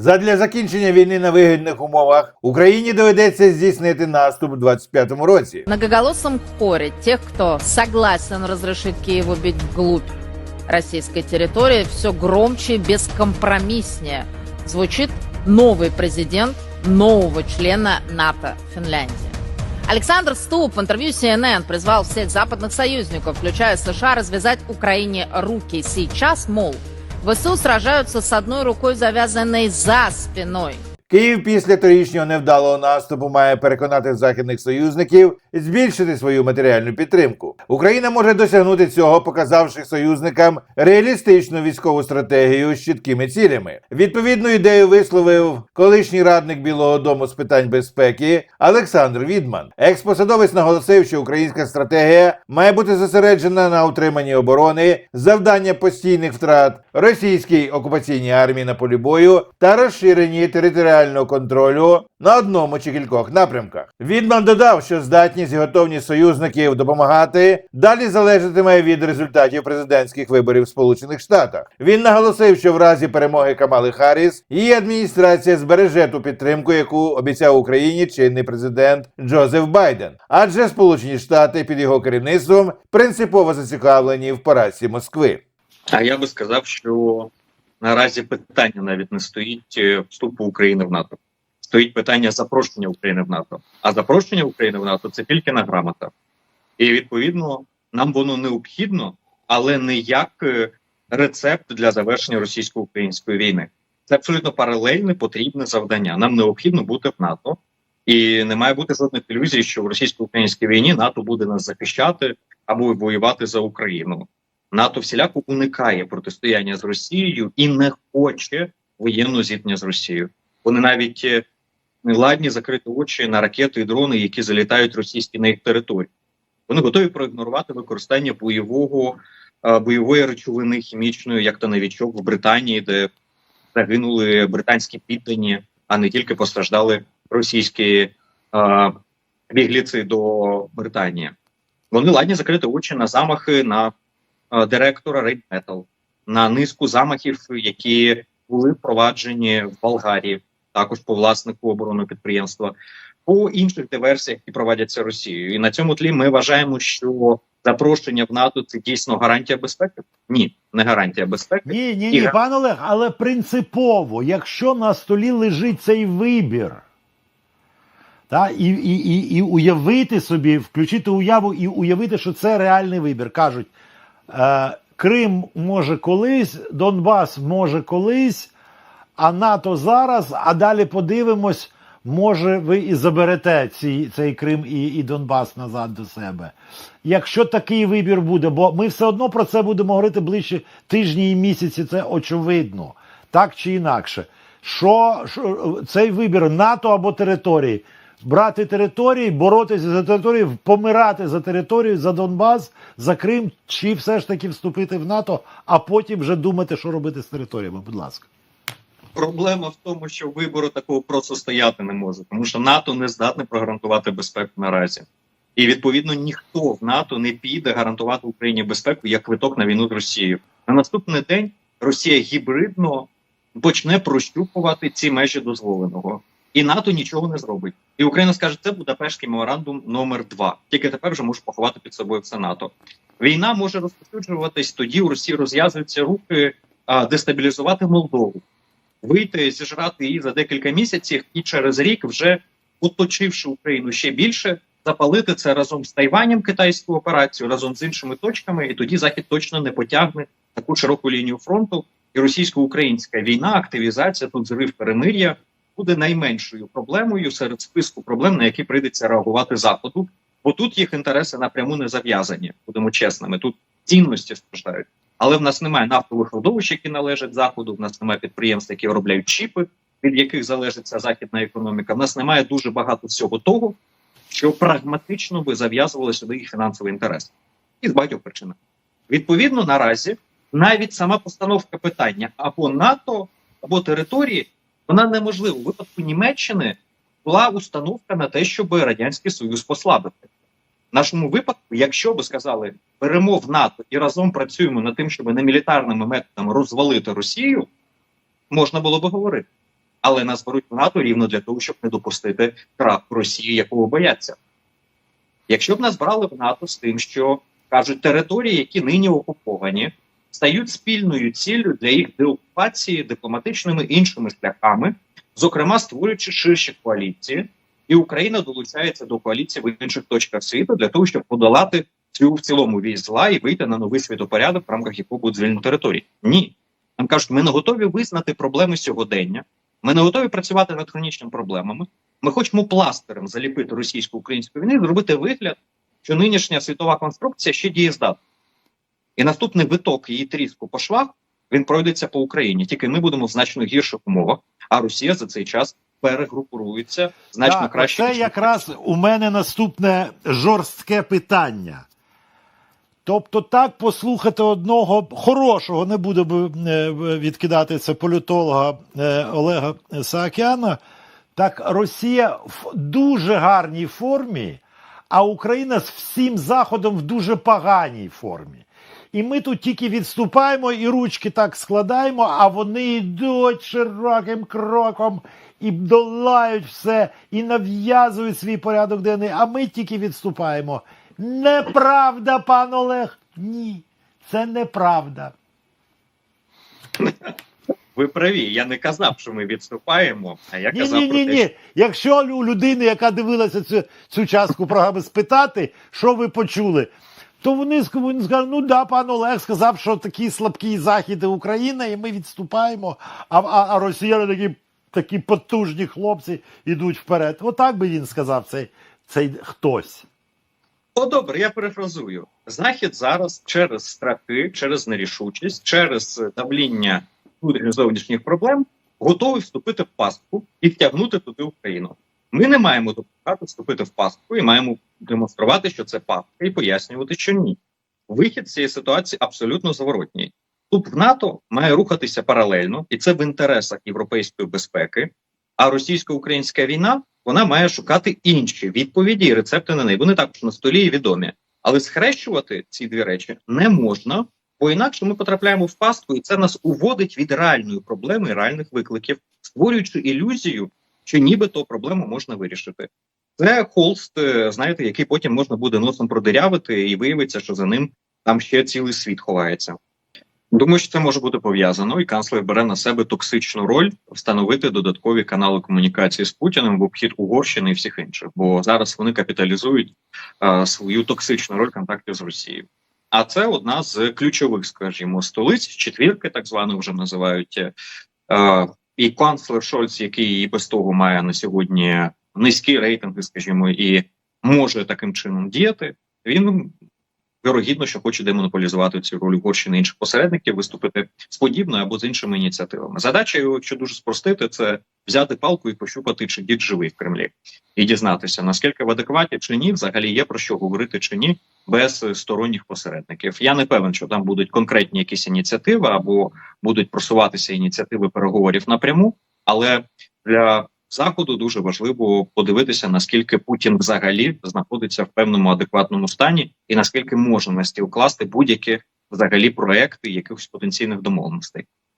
Задля закінчення війни на вигідних умовах Україні доведеться здійснити наступ у 25-му році. Многоголосом хоре тех, кто согласен разрешить Киеву бить вглубь российской территории, все громче и бескомпромисснее звучит новый президент нового члена НАТО Финляндии. Александр Ступ в интервью CNN призвал всех западных союзников, включая США, развязать Украине руки. Сейчас, мол, ВСУ сражаются с одной рукой, завязанной за спиной. Київ після торічнього невдалого наступу має переконати західних союзників збільшити свою матеріальну підтримку. Україна може досягнути цього, показавши союзникам реалістичну військову стратегію з чіткими цілями. Відповідну ідею висловив колишній радник Білого Дому з питань безпеки Олександр Відман. Експосадовець наголосив, що українська стратегія має бути зосереджена на утриманні оборони, завдання постійних втрат російській окупаційній армії на полі бою та розширенні територіального контролю на одному чи кількох напрямках. Відман додав, що здатність і готовність союзників допомагати далі залежатиме від результатів президентських виборів в Сполучених Штатах. Він наголосив, що в разі перемоги Камали Харріс її адміністрація збереже ту підтримку, яку обіцяв Україні чинний президент Джозеф Байден. Адже Сполучені Штати під його керівництвом принципово зацікавлені в поразці Москви. А я би сказав, що наразі питання навіть не стоїть е, вступу України в НАТО. Стоїть питання запрошення України в НАТО. А запрошення України в НАТО це тільки на грамотах. І відповідно нам воно необхідно, але не як е, рецепт для завершення російсько-української війни. Це абсолютно паралельне потрібне завдання. Нам необхідно бути в НАТО, і не має бути жодних ілюзій, що в російсько-українській війні НАТО буде нас захищати або воювати за Україну. НАТО всіляко уникає протистояння з Росією і не хоче воєнного зіткнення з Росією. Вони навіть е, не ладні закрити очі на ракети і дрони, які залітають російські на їх територію. Вони готові проігнорувати використання бойового е, бойової речовини хімічної, як то новічок в Британії, де загинули британські піддані, а не тільки постраждали російські е, бігліці до Британії. Вони ладні закрити очі на замахи на е, директора Рейнметал, на низку замахів, які були впроваджені в Болгарії, також по власнику оборонного підприємства, по інших диверсіях, які проводяться Росією. І на цьому тлі ми вважаємо, що запрошення в НАТО це дійсно гарантія безпеки. Ні, не гарантія безпеки. Ні, ні, ні, га- пан Олег, але принципово, якщо на столі лежить цей вибір, та, і, і, і, і уявити собі, включити уяву і уявити, що це реальний вибір. Кажуть, Крим може колись, Донбас може колись, а НАТО зараз, а далі подивимось, може ви і заберете ці, цей Крим і, і Донбас назад до себе. Якщо такий вибір буде, бо ми все одно про це будемо говорити ближче тижні і місяці, це очевидно, так чи інакше. Що, що цей вибір НАТО або території? Брати території, боротися за територію, помирати за територію, за Донбас, за Крим, чи все ж таки вступити в НАТО, а потім вже думати, що робити з територіями. Будь ласка. Проблема в тому, що вибору такого просто стояти не може, тому що НАТО не здатне прогарантувати безпеку наразі. І відповідно ніхто в НАТО не піде гарантувати Україні безпеку як квиток на війну з Росією. На наступний день Росія гібридно почне прощупувати ці межі дозволеного, і НАТО нічого не зробить. І Україна скаже, це Будапештський меморандум номер 2 Тільки тепер вже може поховати під собою все НАТО. Війна може розповсюджуватись тоді. У Росії розв'язуються руки а, дестабілізувати Молдову вийти, зіжрати її за декілька місяців, і через рік, вже оточивши Україну ще більше, запалити це разом з Тайванем китайську операцію, разом з іншими точками, і тоді Захід точно не потягне таку широку лінію фронту. І російсько-українська війна, активізація, тут зрив перемир'я буде найменшою проблемою серед списку проблем, на які прийдеться реагувати заходу. Бо тут їх інтереси напряму не зав'язані. Будемо чесними. Тут цінності страждають. Але в нас немає нафтових родовищ, які належать заходу. В нас немає підприємств, які виробляють чіпи, від яких залежить ця західна економіка. В нас немає дуже багато всього того, що прагматично би зав'язували сюди їх фінансовий інтерес. І з багатьох причин. Відповідно, наразі навіть сама постановка питання або НАТО, або території, вона неможлива. У випадку Німеччини була установка на те, щоб радянський союз послабити. В нашому випадку, якщо би сказали, беремо в НАТО і разом працюємо над тим, щоб не мілітарними методами розвалити Росію, можна було би говорити. але нас беруть в НАТО рівно для того, щоб не допустити крах Росії, якого бояться. Якщо б нас брали в НАТО з тим, що кажуть, території, які нині окуповані, стають спільною ціллю для їх деокупації дипломатичними іншими шляхами, зокрема створюючи ширші коаліції, і Україна долучається до коаліції в інших точках світу для того, щоб подолати цю в цілому вісь зла і вийти на новий світопорядок, в рамках якого будуть звільнені території. Ні, нам кажуть, ми не готові визнати проблеми сьогодення. Ми не готові працювати над хронічними проблемами. Ми хочемо пластирем заліпити російсько-українську війну, і зробити вигляд, що нинішня світова конструкція ще дієздатна. І наступний виток її тріску по швах він пройдеться по Україні. Тільки ми будемо в значно гірших умовах, а Росія за цей час перегрупується значно так, краще. Це якраз у мене наступне жорстке питання. Тобто, так послухати одного хорошого, не буду е, відкидати це політолога е, Олега Саакяна. Так, Росія в дуже гарній формі, а Україна з всім Заходом в дуже поганій формі. І ми тут тільки відступаємо і ручки так складаємо, а вони йдуть широким кроком і долають все, і нав'язують свій порядок денний, а ми тільки відступаємо. Неправда, пан Олег. Ні, це неправда. Ви праві. Я не казав, що ми відступаємо. А я Ні, казав ні, про ні, те, ні. Якщо у людини, яка дивилася цю, цю частку програми, спитати, що ви почули, то вони, ск- вони скажуть, ну да, пан Олег сказав, що такі слабкі західи України, і ми відступаємо, а, а, а росіяни такі, такі потужні хлопці йдуть вперед. Отак би він сказав, цей, цей хтось. О, добре, я перефразую. Захід зараз через страхи, через нерішучість, через давління внутрішніх зовнішніх проблем готовий вступити в пастку і втягнути туди Україну. Ми не маємо допомагати вступити в пастку і маємо демонструвати, що це пастка, і пояснювати, що ні. Вихід з цієї ситуації абсолютно заворотній. Вступ в НАТО має рухатися паралельно, і це в інтересах європейської безпеки. А російсько-українська війна вона має шукати інші відповіді і рецепти на неї. Вони також на столі і відомі. Але схрещувати ці дві речі не можна, бо інакше ми потрапляємо в пастку, і це нас уводить від реальної проблеми реальних викликів, створюючи ілюзію, що нібито проблему можна вирішити. Це холст, е, знаєте, який потім можна буде носом продирявити, і виявиться, що за ним там ще цілий світ ховається. Думаю, що це може бути пов'язано, і канцлер бере на себе токсичну роль встановити додаткові канали комунікації з Путіним в обхід Угорщини і всіх інших, бо зараз вони капіталізують е, свою токсичну роль контактів з Росією. А це одна з ключових, скажімо, столиць четвірки, так звано вже називають. Е, і канцлер Шольц, який і без того має на сьогодні низькі рейтинги, скажімо, і може таким чином діяти. Він вірогідно, що хоче демонополізувати цю роль Угорщини інших посередників, виступити з подібною або з іншими ініціативами. Задача його, якщо дуже спростити, це взяти палку і пощупати, чи дід живий в Кремлі, і дізнатися наскільки в адекваті чи ні, взагалі є про що говорити чи ні без сторонніх посередників. Я не певен, що там будуть конкретні якісь ініціативи або будуть просуватися ініціативи переговорів напряму, але для заходу дуже важливо подивитися, наскільки Путін взагалі знаходиться в певному адекватному стані, і наскільки може на стіл класти будь-які взагалі проекти якихось потенційних домовленостей.